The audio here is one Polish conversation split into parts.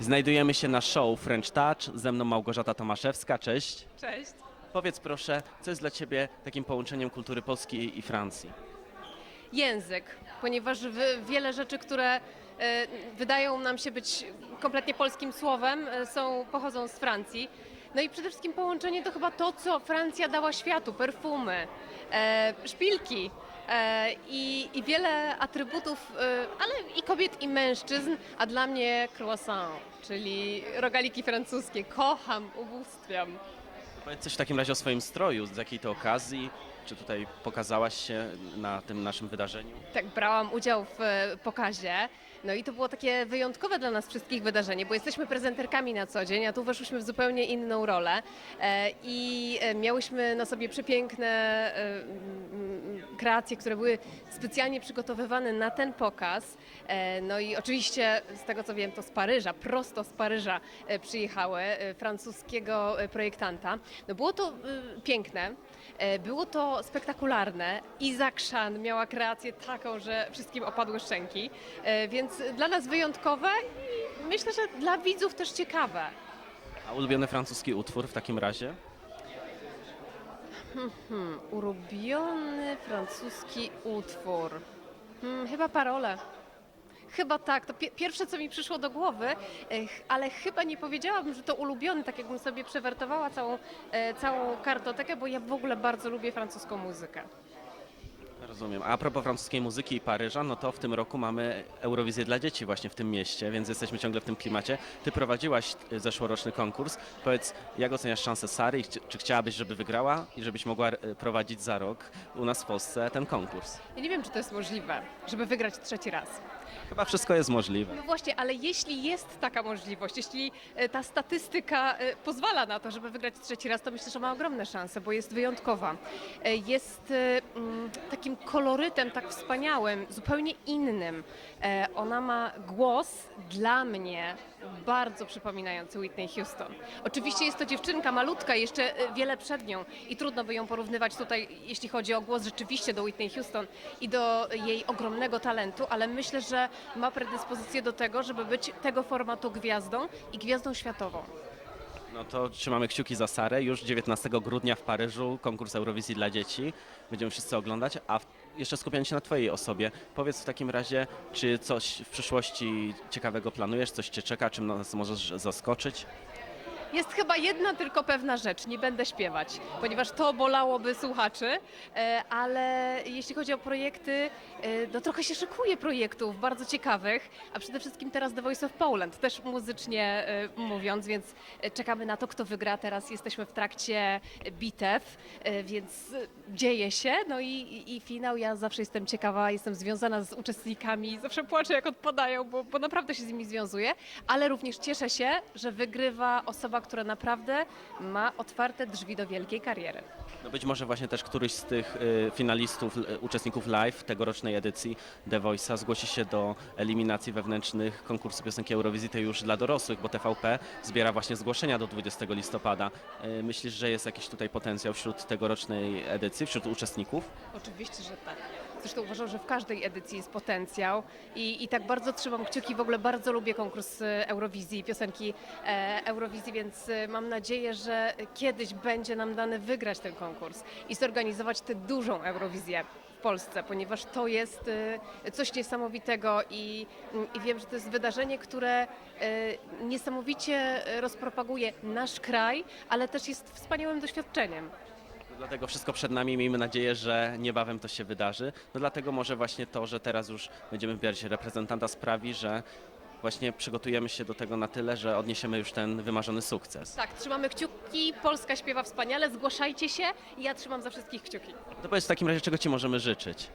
Znajdujemy się na show French Touch, ze mną Małgorzata Tomaszewska, cześć. Cześć. Powiedz proszę, co jest dla Ciebie takim połączeniem kultury polskiej i Francji? Język, ponieważ wiele rzeczy, które e, wydają nam się być kompletnie polskim słowem, e, są, pochodzą z Francji. No i przede wszystkim połączenie to chyba to, co Francja dała światu, perfumy, e, szpilki i, i wiele atrybutów, e, ale i kobiet, i mężczyzn, a dla mnie croissant, czyli rogaliki francuskie. Kocham, ubóstwiam. Powiedz coś w takim razie o swoim stroju, z jakiej to okazji, czy tutaj pokazałaś się na tym naszym wydarzeniu? Tak, brałam udział w e, pokazie. No i to było takie wyjątkowe dla nas wszystkich wydarzenie, bo jesteśmy prezenterkami na co dzień, a tu weszłyśmy w zupełnie inną rolę e, i e, miałyśmy na sobie przepiękne e, kreacje, które były specjalnie przygotowywane na ten pokaz. No i oczywiście z tego co wiem, to z Paryża, prosto z Paryża przyjechały francuskiego projektanta. No było to piękne. Było to spektakularne. Izak Szan miała kreację taką, że wszystkim opadły szczęki, E, więc dla nas wyjątkowe i myślę, że dla widzów też ciekawe. A ulubiony francuski utwór w takim razie? Hmm, ulubiony francuski utwór. Hmm, chyba parole. Chyba tak, to pi- pierwsze co mi przyszło do głowy, e, ch- ale chyba nie powiedziałabym, że to ulubiony, tak jakbym sobie przewertowała całą, e, całą kartotekę, bo ja w ogóle bardzo lubię francuską muzykę. Rozumiem. A propos francuskiej muzyki i Paryża, no to w tym roku mamy Eurowizję dla dzieci właśnie w tym mieście, więc jesteśmy ciągle w tym klimacie. Ty prowadziłaś y, zeszłoroczny konkurs. Powiedz, jak oceniasz szansę Sary i chci- czy chciałabyś, żeby wygrała i żebyś mogła y, prowadzić za rok u nas w Polsce ten konkurs? Ja nie wiem, czy to jest możliwe, żeby wygrać trzeci raz. Chyba wszystko jest możliwe. No właśnie, ale jeśli jest taka możliwość, jeśli e, ta statystyka e, pozwala na to, żeby wygrać trzeci raz, to myślę, że ma ogromne szanse, bo jest wyjątkowa. E, Jest e, mm, takim kolorytem tak wspaniałym, zupełnie innym. E, Ona ma głos dla mnie bardzo przypominający Whitney Houston. Oczywiście jest to dziewczynka malutka, jeszcze e, wiele przed nią i trudno by ją porównywać tutaj, jeśli chodzi o głos rzeczywiście do Whitney Houston i do jej ogromnego talentu, ale myślę, że ma predyspozycję do tego, żeby być tego formatu gwiazdą i gwiazdą światową. No to trzymamy kciuki za Sarę. Już 19 grudnia w Paryżu konkurs Eurowizji dla dzieci. Będziemy wszyscy oglądać, a jeszcze skupiając się na Twojej osobie, powiedz w takim razie, czy coś w przyszłości ciekawego planujesz, coś Cię czeka, czym nas możesz zaskoczyć? Jest chyba jedna tylko pewna rzecz, nie będę śpiewać, ponieważ to bolałoby słuchaczy, e, ale jeśli chodzi o projekty, e, no trochę się szykuje projektów bardzo ciekawych, a przede wszystkim teraz The Voice of Poland, też muzycznie e, mówiąc, więc czekamy na to, kto wygra. Teraz jesteśmy w trakcie bitew, więc dzieje się, no i, i finał. Ja zawsze jestem ciekawa, jestem związana z uczestnikami, zawsze płaczę jak odpadają, bo, bo naprawdę się z nimi związuję, ale również cieszę się, że wygrywa osoba, która naprawdę ma otwarte drzwi do wielkiej kariery. No być może właśnie też któryś z tych y, finalistów, y, uczestników live tegorocznej edycji The Voice'a zgłosi się do eliminacji wewnętrznych konkursu piosenki Eurowizji, już dla dorosłych, bo TVP zbiera właśnie zgłoszenia do 20 listopada. Y, myślisz, że jest jakiś tutaj potencjał wśród tegorocznej edycji, wśród uczestników? Oczywiście, że tak. Zresztą uważam, że w każdej edycji jest potencjał i, i tak bardzo trzymam kciuki. W ogóle bardzo lubię konkurs e, Eurowizji, piosenki e, Eurowizji, więc e, mam nadzieję, że kiedyś będzie nam dane wygrać ten konkurs i zorganizować tę dużą Eurowizję w Polsce, ponieważ to jest coś niesamowitego i, i wiem, że to jest wydarzenie, które niesamowicie rozpropaguje nasz kraj, ale też jest wspaniałym doświadczeniem. Dlatego wszystko przed nami, miejmy nadzieję, że niebawem to się wydarzy. No dlatego może właśnie to, że teraz już będziemy wybierać reprezentanta sprawi, że właśnie przygotujemy się do tego na tyle, że odniesiemy już ten wymarzony sukces. Tak, trzymamy kciuki. Polska śpiewa wspaniale. Zgłaszajcie się. Ja trzymam za wszystkich kciuki. To powiedz w takim razie, czego Ci możemy życzyć?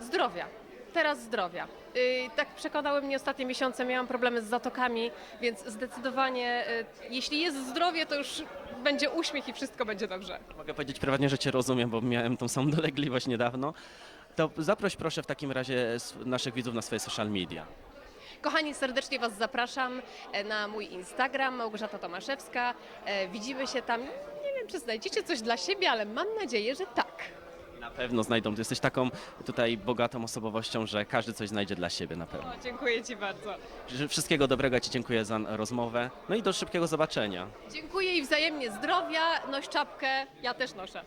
Zdrowia. Teraz zdrowia. Yy, tak przekonały mnie ostatnie miesiące, miałam problemy z zatokami, więc zdecydowanie, yy, jeśli jest zdrowie, to już będzie uśmiech i wszystko będzie dobrze. Mogę powiedzieć prywatnie, że Cię rozumiem, bo miałem tą samą dolegliwość niedawno. To zaproś proszę w takim razie naszych widzów na swoje social media. Kochani, serdecznie Was zapraszam e, na mój Instagram, Małgorzata Tomaszewska. E, Widzimy się tam. Nie wiem, czy znajdziecie coś dla siebie, ale mam nadzieję, że tak. Na pewno znajdą. Ty jesteś taką tutaj bogatą osobowością, że każdy coś znajdzie dla siebie na pewno. O, dziękuję Ci bardzo. Wszystkiego dobrego, ja Ci dziękuję za rozmowę. No i do szybkiego zobaczenia. Dziękuję i wzajemnie zdrowia, noś czapkę, ja też noszę.